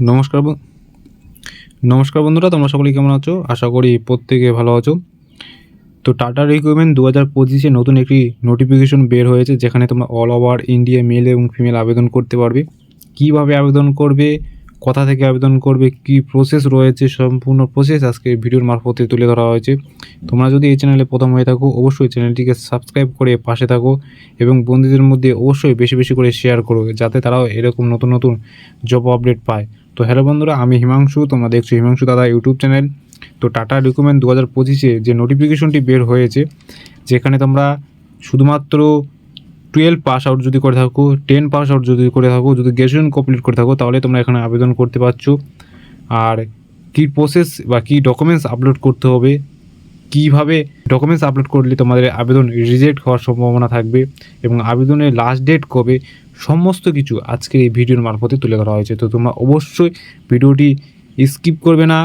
নমস্কার নমস্কার বন্ধুরা, তোমরা সকলেই কেমন আছো? আশা করি প্রত্যেকে ভালো আছো। তো টাটা রিক্রুটমেন্ট দু হাজার পঁচিশে নতুন একটি নোটিফিকেশন বের হয়েছে, যেখানে তোমরা অল ওভার ইন্ডিয়া মেল এবং ফিমেল আবেদন করতে পারবে। কীভাবে আবেদন করবে, কোথা থেকে আবেদন করবে, কি প্রসেস রয়েছে, সম্পূর্ণ প্রসেস আজকে ভিডিওর মারফতে তুলে ধরা হয়েছে। তোমরা যদি এই চ্যানেলে প্রথম হয়ে থাকো, অবশ্যই চ্যানেলটিকে সাবস্ক্রাইব করে পাশে থাকো এবং বন্ধুদের মধ্যে অবশ্যই বেশি বেশি করে শেয়ার করো, যাতে তারাও এরকম নতুন নতুন জব আপডেট পায়। তো হ্যালো বন্ধুরা, আমি হিমাংশু, তোমরা দেখছ হিমাংশু দাদা ইউটিউব চ্যানেল। তো টাটা রিক্রুটমেন্ট দু হাজার পঁচিশে যে নোটিফিকেশনটি বের হয়েছে, যেখানে তোমরা শুধুমাত্র টুয়েলভ পাস আউট যদি করে থাকো, টেন পাস আউট যদি করে থাকো, যদি গ্র্যাজুয়েশন কমপ্লিট করে থাকো, তাহলে তোমরা এখানে আবেদন করতে পারছ। আর কী প্রসেস বা কী ডকুমেন্টস আপলোড করতে হবে, কীভাবে ডকুমেন্টস আপলোড করলে তোমাদের আবেদন রিজেক্ট হওয়ার সম্ভাবনা থাকবে, এবং আবেদনের লাস্ট ডেট কবে সমস্ত কিছু আজকের এই ভিডিওর মারফতে তুলে ধরা হয়েছে। তো তোমরা অবশ্যই ভিডিওটি স্কিপ করবে না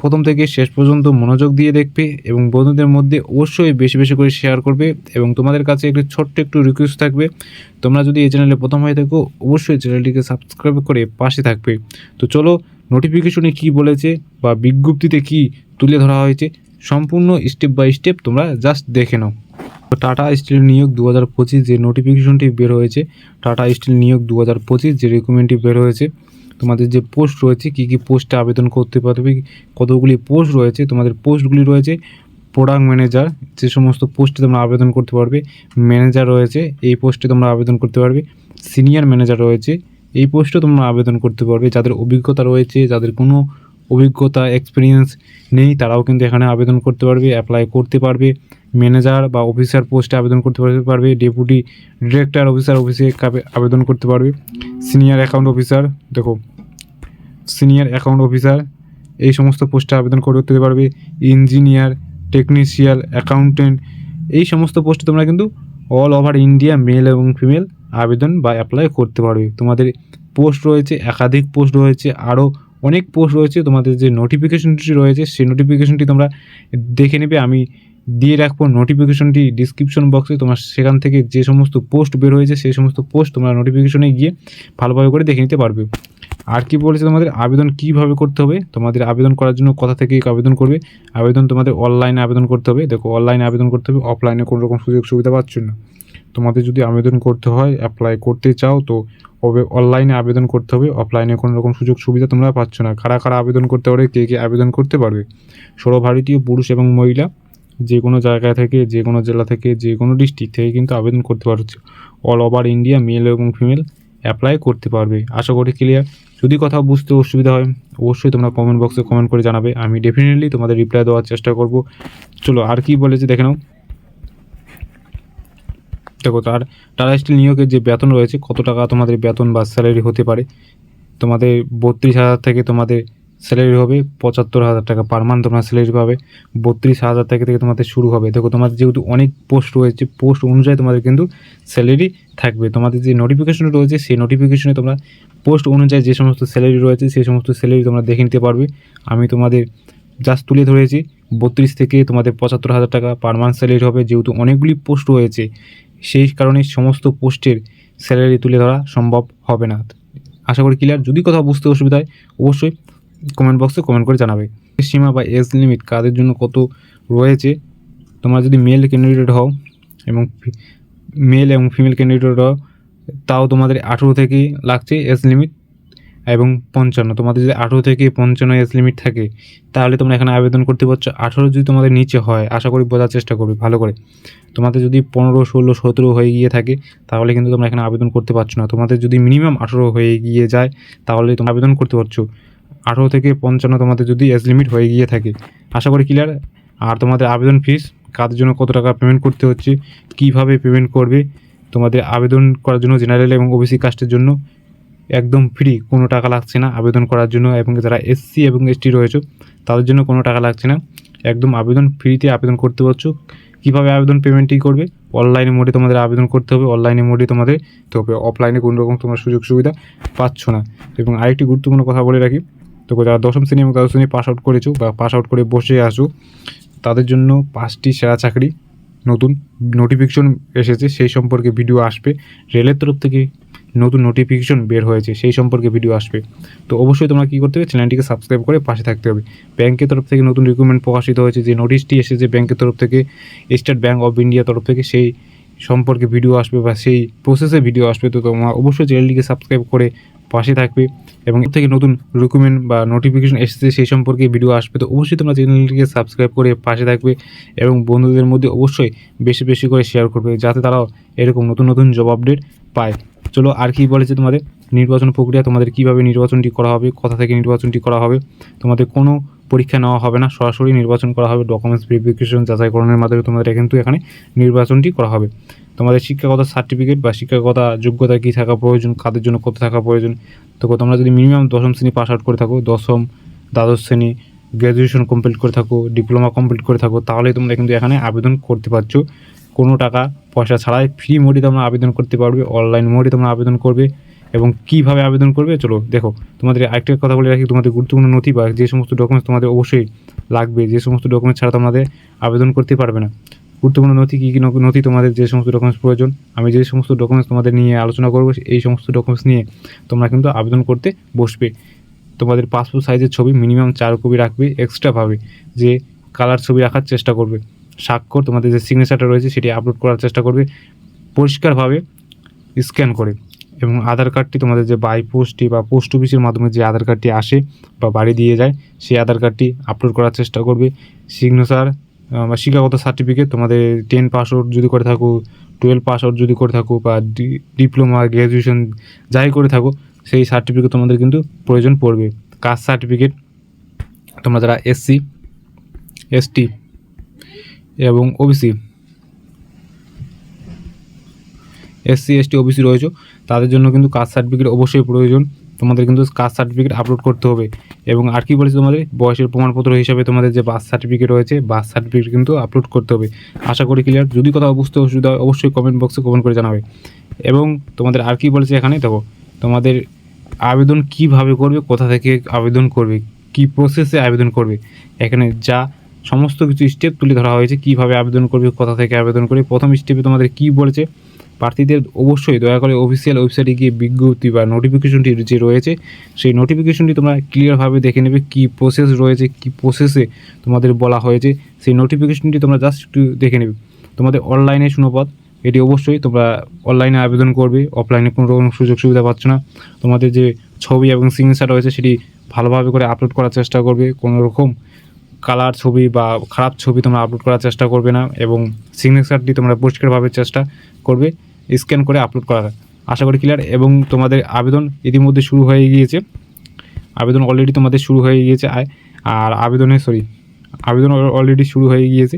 প্রথম থেকে শেষ পর্যন্ত মনোযোগ দিয়ে দেখবে এবং বন্ধুদের মধ্যে অবশ্যই বেশি বেশি করে শেয়ার করবে এবং তোমাদের কাছে একটি ছোট্ট একটু রিকোয়েস্ট থাকবে। তোমরা যদি এই চ্যানেলে প্রথম হয়ে থাকো, অবশ্যই চ্যানেলটিকে সাবস্ক্রাইব করে পাশে থাকবে। তো চলো নোটিফিকেশনে কি বলেছে বা বিজ্ঞপ্তিতে কি তুলে ধরা হয়েছে, সম্পূর্ণ স্টেপ বাই স্টেপ তোমরা জাস্ট দেখে নাও। টাটা স্টিল নিয়োগ দু হাজার পঁচিশ যে নোটিফিকেশনটি বের হয়েছে, টাটা স্টিল নিয়োগ দু হাজার পঁচিশ যে রিকমেন্টটি বের হয়েছে, তোমাদের যে পোস্ট রয়েছে, কী কী পোস্টে আবেদন করতে পারবে, কতগুলি পোস্ট রয়েছে, তোমাদের পোস্টগুলি রয়েছে প্রোডাক্ট ম্যানেজার যে সমস্ত পোস্টে তোমরা আবেদন করতে পারবে ম্যানেজার রয়েছে, এই পোস্টে তোমরা আবেদন করতে পারবে সিনিয়র ম্যানেজার রয়েছে, এই পোস্টে তোমরা আবেদন করতে পারবে, যাদের অভিজ্ঞতা রয়েছে, যাদের কোনো অভিজ্ঞতা এক্সপিরিয়েন্স নেই, তারাও কিন্তু এখানে আবেদন করতে পারবে অ্যাপ্লাই করতে পারবে ম্যানেজার বা অফিসার পোস্টে আবেদন করতে পারবে ডেপুটি ডিরেক্টর, অফিসার অফিসে আবেদন করতে পারবে। সিনিয়র অ্যাকাউন্ট অফিসার, দেখো, সিনিয়র অ্যাকাউন্ট অফিসার, এই সমস্ত পোস্টে আবেদন করতে পারবে। ইঞ্জিনিয়ার টেকনিশিয়াল অ্যাকাউন্টেন্ট, এই সমস্ত পোস্টে তোমরা কিন্তু অল ওভার ইন্ডিয়া মেল এবং ফিমেল আবেদন বা অ্যাপ্লাই করতে পারবে। তোমাদের পোস্ট রয়েছে, একাধিক পোস্ট রয়েছে আরও অনেক পোস্ট রয়েছে। তোমাদের যে নোটিফিকেশনটি রয়েছে, সেই নোটিফিকেশনটি তোমরা দেখে নেবে। আমি দিয়ে রাখব নোটিফিকেশনটি ডিসক্রিপশন বক্সে তোমার সেখান থেকে যে সমস্ত পোস্ট বের হয়েছে, সেই সমস্ত পোস্ট তোমরা নোটিফিকেশনে গিয়ে ভালোভাবে করে দেখে নিতে পারবে। আর কি বলেছে তোমাদের? আবেদন কীভাবে করতে হবে? তোমাদের আবেদন করার জন্য কোথা থেকে আবেদন করবে? আবেদন তোমাদের অনলাইনে আবেদন করতে হবে। দেখো অনলাইনে আবেদন করতে হবে অফলাইনে কোনো রকম সুযোগ সুবিধা পাচ্ছ না। তোমাদের যদি আবেদন করতে হয় অ্যাপ্লাই করতে চাও, তো অনলাইনে আবেদন করতে হবে। অফলাইনে কোনো রকম সুযোগ সুবিধা তোমরা পাচ্ছ না। কারা কারা আবেদন করতে পারবে? কে কে আবেদন করতে পারবে? সর্বভারতীয় পুরুষ এবং মহিলা। যে কোনো জায়গা থেকে, যে কোনো জেলা থেকে, যে কোনো ডিস্ট্রিক্ট থেকে কিন্তু আবেদন করতে পারছ অল ওভার ইন্ডিয়া মেল এবং ফিমেল অ্যাপ্লাই করতে পারবে। আশা করি ক্লিয়ার যদি কথা বুঝতে অসুবিধা হয়, অবশ্যই তোমরা কমেন্ট বক্সে কমেন্ট করে জানাবে। আমি ডেফিনেটলি তোমাদের রিপ্লাই দেওয়ার চেষ্টা করব। চলো, আর কি বলেছে দেখে নাও। দেখো, তার টাটা স্টিল নিয়োগের যে বেতন রয়েছে, কত টাকা তোমাদের বেতন বা স্যালারি হতে পারে? তোমাদের বত্রিশ হাজার থেকে তোমাদের স্যালারি হবে পঁচাত্তর হাজার টাকা পার মান্থ তোমার স্যালারি পাবে। বত্রিশ হাজার টাকা থেকে তোমাদের শুরু হবে। দেখো, তোমাদের যেহেতু অনেক পোস্ট রয়েছে পোস্ট অনুযায়ী তোমাদের কিন্তু স্যালারি থাকবে। তোমাদের যে নোটিফিকেশন রয়েছে, সেই নোটিফিকেশনে তোমরা পোস্ট অনুযায়ী যে সমস্ত স্যালারি রয়েছে, সেই সমস্ত স্যালারি তোমরা দেখে নিতে পারবে। আমি তোমাদের জাস্ট তুলে ধরেছি, বত্রিশ থেকে তোমাদের পঁচাত্তর হাজার টাকা পার মান্থ স্যালারি হবে। যেহেতু অনেকগুলি পোস্ট রয়েছে, সেই কারণে সমস্ত পোস্টের স্যালারি তুলে ধরা সম্ভব হবে না। আশা করি ক্লিয়ার যদি কোথাও বুঝতে অসুবিধা হয়, অবশ্যই কমেন্ট বক্সে কমেন্ট করে জানাবে। সীমা বা এজ লিমিট কাদের জন্য কত রয়েছে? তোমরা যদি মেল ক্যান্ডিডেট হও এবং মেল এবং ফিমেল ক্যান্ডিডেট হও, তাও তোমাদের আঠেরো থেকে লাগছে এজ লিমিট এবং পঞ্চান্ন। তোমাদের যদি আঠেরো থেকে পঞ্চান্ন এজ লিমিট থাকে, তাহলে তোমরা এখানে আবেদন করতে পারছ। আঠেরো যদি তোমাদের নিচে হয়, আশা করি বোঝার চেষ্টা করবে, ভালো করে। তোমাদের যদি পনেরো, ষোলো, সতেরো হয়ে গিয়ে থাকে, তাহলে কিন্তু তোমরা এখানে আবেদন করতে পারছ না। তোমাদের যদি মিনিমাম আঠেরো হয়ে গিয়ে যায়, তাহলে তোমরা আবেদন করতে পারছ। আঠেরো থেকে পঞ্চান্ন তোমাদের যদি এজ লিমিট হয়ে গিয়ে থাকে। আশা করি ক্লিয়ার আর তোমাদের আবেদন ফিস কাদের জন্য কত টাকা পেমেন্ট করতে হচ্ছে, কীভাবে পেমেন্ট করবে, তোমাদের আবেদন করার জন্য জেনারেল এবং ওবিসি কাস্টের জন্য একদম ফ্রি কোনো টাকা লাগছে না আবেদন করার জন্য। এবং যারা এসসি এবং এসটি রয়েছে, তাদের জন্য কোনো টাকা লাগছে না। একদম আবেদন ফ্রিতে আবেদন করতে পারছ। কীভাবে আবেদন পেমেন্টই করবে? অনলাইনে মোডে তোমাদের আবেদন করতে হবে। অনলাইনে মোডে তোমাদের তো হবে অফলাইনে কোনো রকম তোমরা সুযোগ সুবিধা পাচ্ছ না। এবং আরেকটি গুরুত্বপূর্ণ কথা বলে রাখি তো যারা দশম শ্রেণি এবং দ্বাদশ শ্রেণি পাস আউট করেছ বা পাস আউট করে বসে আসো তাদের জন্য পাঁচটি সেরা চাকরি নতুন নোটিফিকেশন এসেছে, সেই সম্পর্কে ভিডিও আসবে। রেলের তরফ থেকে নতুন নোটিফিকেশন বের হয়েছে, সেই সম্পর্কে ভিডিও আসবে। তো অবশ্যই তোমরা কী করতে হবে? চ্যানেলটিকে সাবস্ক্রাইব করে পাশে থাকতে হবে। ব্যাংকের তরফ থেকে নতুন রিক্রুটমেন্ট প্রকাশিত হয়েছে, যে নোটিশটি এসেছে ব্যাংকের তরফ থেকে স্টেট ব্যাঙ্ক অফ ইন্ডিয়া তরফ থেকে, সেই সম্পর্কে ভিডিও আসবে বা সেই প্রসেসে ভিডিও আসবে। তো তোমরা অবশ্যই চ্যানেলটিকে সাবস্ক্রাইব করে পাশে থাকবে। এবং থেকে নতুন রিক্রুটমেন্ট বা নোটিফিকেশন এসেছে সেই সম্পর্কে ভিডিও আসবে, তো অবশ্যই তোমরা চ্যানেলটিকে সাবস্ক্রাইব করে পাশে থাকবে এবং বন্ধুদের মধ্যে অবশ্যই বেশি বেশি করে শেয়ার করবে, যাতে তারাও এরকম নতুন নতুন জব আপডেট পায়। চলো আর কি বলেছে তোমাদের? নির্বাচন প্রক্রিয়া তোমাদের কীভাবে নির্বাচনটি করা হবে? কথা থেকে নির্বাচনটি করা হবে? তোমাদের কোনো পরীক্ষা নেওয়া হবে না। সরাসরি নির্বাচন করা হবে। ডকুমেন্টস ভেরিফিকেশন যাচাইকরণের মাধ্যমে তোমাদের কিন্তু এখানে নির্বাচনটি করা হবে। তোমাদের শিক্ষাগত সার্টিফিকেট বা শিক্ষাগত যোগ্যতা কী থাকা প্রয়োজন কাদের জন্য কত থাকা প্রয়োজন? তো তোমরা যদি মিনিমাম দশম শ্রেণি পাস আউট করে থাকো, দশম, দ্বাদশ শ্রেণি গ্র্যাজুয়েশন কমপ্লিট করে থাকো ডিপ্লোমা কমপ্লিট করে থাকো তাহলে তোমরা কিন্তু এখানে আবেদন করতে পারছ। কোনো টাকা, পয়সা ছাড়াই ফ্রি মোডে তোমরা আবেদন করতে পারবে। অনলাইন মোডে তোমরা আবেদন করবে। এবং কীভাবে আবেদন করবে, চলো দেখো। তোমাদের আরেকটা কথা বলে রাখি, তোমাদের গুরুত্বপূর্ণ নথি বা যে সমস্ত ডকুমেন্টস তোমাদের অবশ্যই লাগবে, যে সমস্ত ডকুমেন্টস ছাড়া তোমাদের আবেদন করতে পারবে না। গুরুত্বপূর্ণ নথি, কী কী নথি তোমাদের যে সমস্ত ডকুমেন্টস প্রয়োজন, আমি যে সমস্ত ডকুমেন্টস তোমাদের নিয়ে আলোচনা করব, এই সমস্ত ডকুমেন্টস নিয়ে তোমরা কিন্তু আবেদন করতে বসবে। তোমাদের পাসপোর্ট সাইজের ছবি মিনিমাম চার কপি রাখবে এক্সট্রাভাবে যে কালার ছবি রাখার চেষ্টা করবে। স্বাক্ষর, তোমাদের যে সিগনেচারটা রয়েছে, সেটি আপলোড করার চেষ্টা করবে। পরিষ্কারভাবে স্ক্যান করে। এবং আধার কার্ডটি তোমাদের যে বাই পোস্টটি বা পোস্ট অফিসের মাধ্যমে যে আধার কার্ডটি আসে বা বাড়ি দিয়ে যায়, সেই আধার কার্ডটি আপলোড করার চেষ্টা করবে। সিগনেচার বা শিক্ষাগত সার্টিফিকেট তোমাদের টেন পাস আউট যদি করে থাকো টুয়েলভ পাস আউট যদি করে থাকো বা ডিপ্লোমা গ্র্যাজুয়েশন যাই করে থাকো, সেই সার্টিফিকেট তোমাদের কিন্তু প্রয়োজন পড়বে। কাস্ট সার্টিফিকেট তোমরা যারা এসসি এসটি এবং ওবিসি এসসি, এসটি, ওবিসি রয়েছে। তাদের জন্য কিন্তু কাস্ট সার্টিফিকেট অবশ্যই প্রয়োজন। তোমাদের কিন্তু কাস্ট সার্টিফিকেট আপলোড করতে হবে। এবং আর কি বলেছে তোমাদের? বয়সের প্রমাণপত্র হিসাবে তোমাদের যে বার্থ সার্টিফিকেট রয়েছে বার্থ সার্টিফিকেট কিন্তু আপলোড করতে হবে। আশা করি ক্লিয়ার যদি কোথাও বুঝতে অসুবিধা হয়, অবশ্যই কমেন্ট বক্সে কমেন্ট করে জানাবে। এবং তোমাদের আর কি বলেছে এখানে? দেখো, তোমাদের আবেদন কীভাবে করবে, কোথা থেকে আবেদন করবে, কি প্রসেসে আবেদন করবে? এখানে যা সমস্ত কিছু স্টেপ তুলে ধরা হয়েছে, কীভাবে আবেদন করবে, কোথা থেকে আবেদন করবে, প্রথম স্টেপে তোমাদের কি বলেছে, প্রার্থীদের অবশ্যই দয়া করে অফিসিয়াল ওয়েবসাইটে গিয়ে বিজ্ঞপ্তি বা নোটিফিকেশনটি যে রয়েছে, সেই নোটিফিকেশনটি তোমরা ক্লিয়ারভাবে দেখে নেবে কি প্রসেস রয়েছে, কি প্রসেসে তোমাদের বলা হয়েছে, সেই নোটিফিকেশনটি তোমরা জাস্ট একটু দেখে নেবে। তোমাদের অনলাইনে শূন্যপদ এটি অবশ্যই তোমরা অনলাইনে আবেদন করবে অফলাইনে কোনো রকম সুযোগ সুবিধা পাচ্ছ না। তোমাদের যে ছবি এবং সিগনেচার রয়েছে, সেটি ভালোভাবে করে আপলোড করার চেষ্টা করবে, কোনো রকম কালার ছবি বা খারাপ ছবি তোমরা আপলোড করার চেষ্টা করবে না এবং সিগনেচারটি তোমরা পরিষ্কারভাবে চেষ্টা করবে স্ক্যান করে আপলোড করার আশা করি ক্লিয়ার এবং তোমাদের আবেদন ইতিমধ্যে শুরু হয়ে গিয়েছে। আবেদন অলরেডি তোমাদের শুরু হয়ে গিয়েছে আর আবেদনে সরি আবেদন অলরেডি শুরু হয়ে গিয়েছে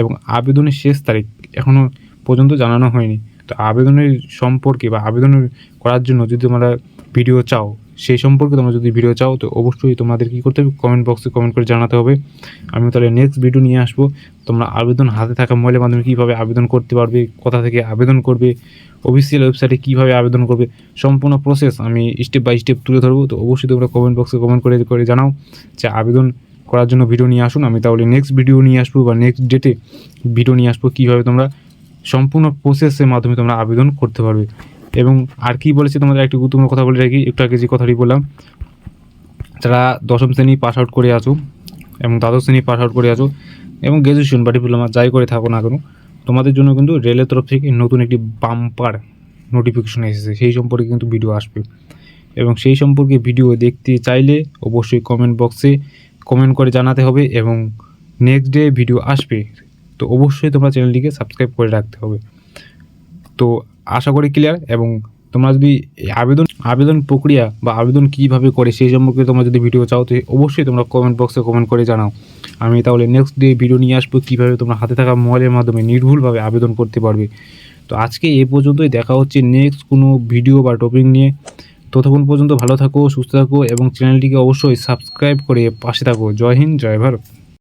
এবং আবেদনের শেষ তারিখ এখনও পর্যন্ত জানানো হয়নি। তো আবেদনের সম্পর্কে বা আবেদন করার জন্য যদি তোমরা ভিডিও চাও সেই সম্পর্কে তোমরা যদি ভিডিও চাও, তো অবশ্যই তোমাদের কী করতে হবে? কমেন্ট বক্সে কমেন্ট করে জানাতে হবে। আমি তাহলে নেক্সট ভিডিও নিয়ে আসব। তোমরা আবেদন হাতে থাকা মোবাইলের মাধ্যমে কীভাবে আবেদন করতে পারবে, কোথা থেকে আবেদন করবে অফিসিয়াল ওয়েবসাইটে কীভাবে আবেদন করবে, সম্পূর্ণ প্রসেস আমি স্টেপ বাই স্টেপ তুলে ধরবো। তো অবশ্যই তোমরা কমেন্ট বক্সে কমেন্ট করে করে জানাও যে আবেদন করার জন্য ভিডিও নিয়ে আসুন। আমি তাহলে নেক্সট ভিডিও নিয়ে আসব বা নেক্সট ডেটে ভিডিও নিয়ে আসব কীভাবে তোমরা সম্পূর্ণ প্রসেসের মাধ্যমে তোমরা আবেদন করতে পারবে। এবং আর কি বলেছে তোমাদের, একটি গুরুত্বপূর্ণ কথা বলে রাখি, একটু আগে যে কথাটি বললাম, যারা দশম শ্রেণি পাস আউট করে আছো এবং দ্বাদশ শ্রেণি পাস আউট করে আছো এবং গ্র্যাজুয়েশন বা ডিপ্লোমা যাই করে থাকো না কেন, তোমাদের জন্য কিন্তু রেলের তরফ থেকে নতুন একটি বাম্পার নোটিফিকেশন এসেছে। সেই সম্পর্কে কিন্তু ভিডিও আসবে এবং সেই সম্পর্কে ভিডিও দেখতে চাইলে অবশ্যই কমেন্ট বক্সে কমেন্ট করে জানাতে হবে এবং নেক্সট ডে ভিডিও আসবে, তো অবশ্যই তোমরা চ্যানেলটিকে সাবস্ক্রাইব করে রাখতে হবে। তো আশা করি ক্লিয়ার এবং তোমরা যদি আবেদন আবেদন প্রক্রিয়া বা আবেদন কীভাবে করে সেই সম্পর্কে তোমরা যদি ভিডিও চাও, তো অবশ্যই তোমরা কমেন্ট বক্সে কমেন্ট করে জানাও। আমি তাহলে নেক্সট ডে ভিডিও নিয়ে আসব কীভাবে তোমরা হাতে থাকা মোবাইলের মাধ্যমে নির্ভুলভাবে আবেদন করতে পারবে। তো আজকে এ পর্যন্তই, দেখা হচ্ছে নেক্সট কোনো ভিডিও বা টপিক নিয়ে। ততক্ষণ পর্যন্ত ভালো থাকো, সুস্থ থাকো এবং চ্যানেলটিকে অবশ্যই সাবস্ক্রাইব করে পাশে থাকো। জয় হিন্দ, জয় ভারত।